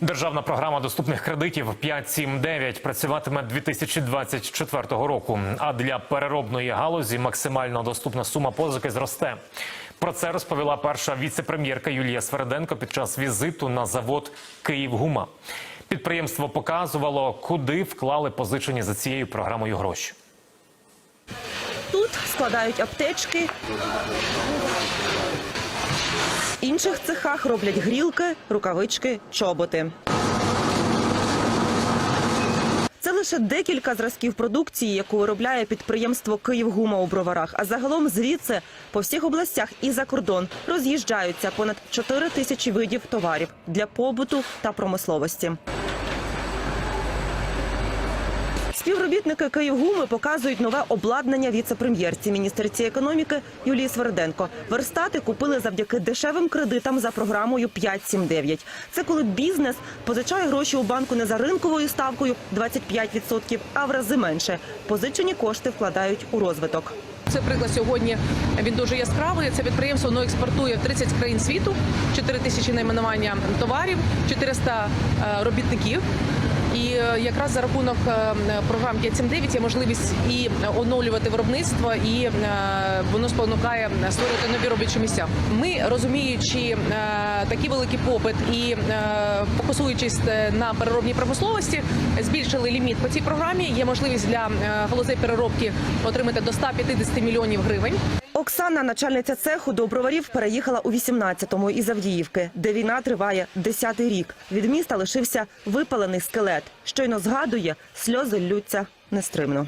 Державна програма доступних кредитів 5.7.9 працюватиме 2024 року. А для переробної галузі максимально доступна сума позики зросте. Про це розповіла перша віце-прем'єрка Юлія Свереденко під час візиту на завод Київгума. Підприємство показувало, куди вклали позичені за цією програмою гроші. Тут складають аптечки. Інших цехах роблять грілки, рукавички, чоботи. Це лише декілька зразків продукції, яку виробляє підприємство Київгума у броварах. А загалом звідси по всіх областях і за кордон роз'їжджаються понад 4 тисячі видів товарів для побуту та промисловості. Співробітники Київгуми показують нове обладнання віце-прем'єрці міністерці економіки Юлії Сверденко. Верстати купили завдяки дешевим кредитам за програмою 5.7.9. Це коли бізнес позичає гроші у банку не за ринковою ставкою 25%, а в рази менше. Позичені кошти вкладають у розвиток. Це приклад сьогодні. Він дуже яскравий. Це підприємство воно експортує в 30 країн світу, 4 тисячі найменування товарів, 400 е, робітників. Е, якраз за рахунок е, програм 5.7.9 є можливість і оновлювати виробництво, і е, воно спонукає створювати нові робочі місця. Ми розуміючи такий великий попит і фокусуючись на переробній промисловості, збільшили ліміт по цій програмі. Є можливість для галузей переробки отримати до 150 мільйонів гривень. Оксана, начальниця цеху до броварів, переїхала у 18-му із Авдіївки, де війна триває 10-й рік. Від міста лишився випалений скелет. Щойно згадує, сльози ллються нестримно.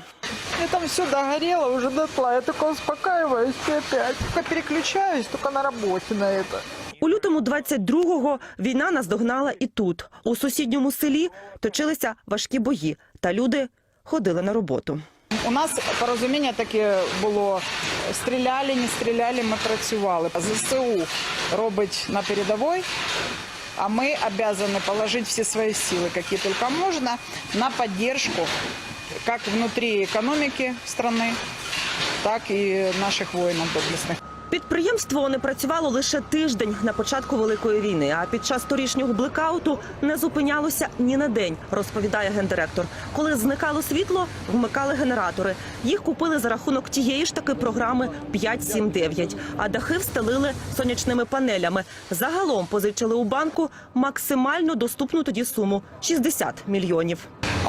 Мне там все догорело уже дотла. Я только успокаиваюсь и опять. Только переключаюсь, только на работе на это. У лютому 22-го війна наздогнала і тут. У сусідньому селі точилися важкі бої, та люди ходили на роботу. У нас порозуміння таке було. Стріляли, не стріляли, ми працювали. ЗСУ робить на передовій, а ми обязаны положить всі свої сили, які тільки можна, на підтримку як внутрі економіки країни, так і наших воїнів доблесних. Підприємство не працювало лише тиждень на початку великої війни. А під час торішнього блекауту не зупинялося ні на день, розповідає гендиректор. Коли зникало світло, вмикали генератори. Їх купили за рахунок тієї ж таки програми 5.7.9, а дахи встелили сонячними панелями. Загалом позичили у банку максимально доступну тоді суму 60 мільйонів.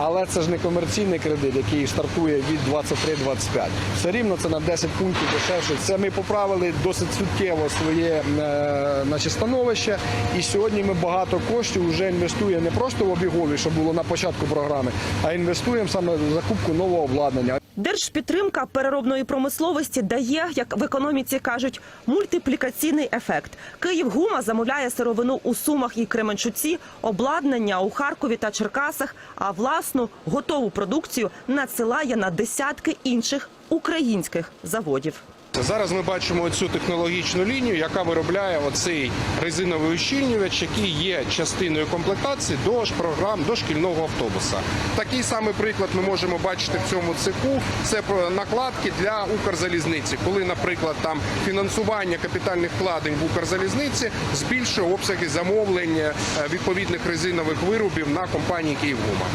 Але це ж не комерційний кредит, який стартує від 23-25. Все рівно це на 10 пунктів дешевше. Це ми поправили досить суттєво своє е, значить, становище. І сьогодні ми багато коштів вже інвестуємо не просто в обігові, що було на початку програми, а інвестуємо саме в закупку нового обладнання. Держпідтримка переробної промисловості дає, як в економіці кажуть, мультиплікаційний ефект. Київгума замовляє сировину у Сумах і Кременчуці, обладнання у Харкові та Черкасах, а власну готову продукцію надсилає на десятки інших українських заводів. Зараз ми бачимо цю технологічну лінію, яка виробляє оцей резиновий ущільнювач, який є частиною комплектації до програм дошкільного автобуса. Такий самий приклад ми можемо бачити в цьому цеху. Це накладки для Укрзалізниці, коли, наприклад, там фінансування капітальних вкладень в Укрзалізниці збільшує обсяги замовлень е, відповідних резинових виробів на компанії Київгума.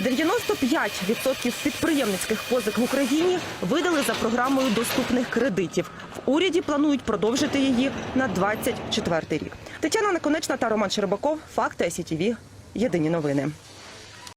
95% підприємницьких позик в Україні видали за програмою доступних кредитів. В уряді планують продовжити її на 24 рік. Тетяна Наконечна та Роман Щербаков. Факти СІТІВІ. Єдині новини.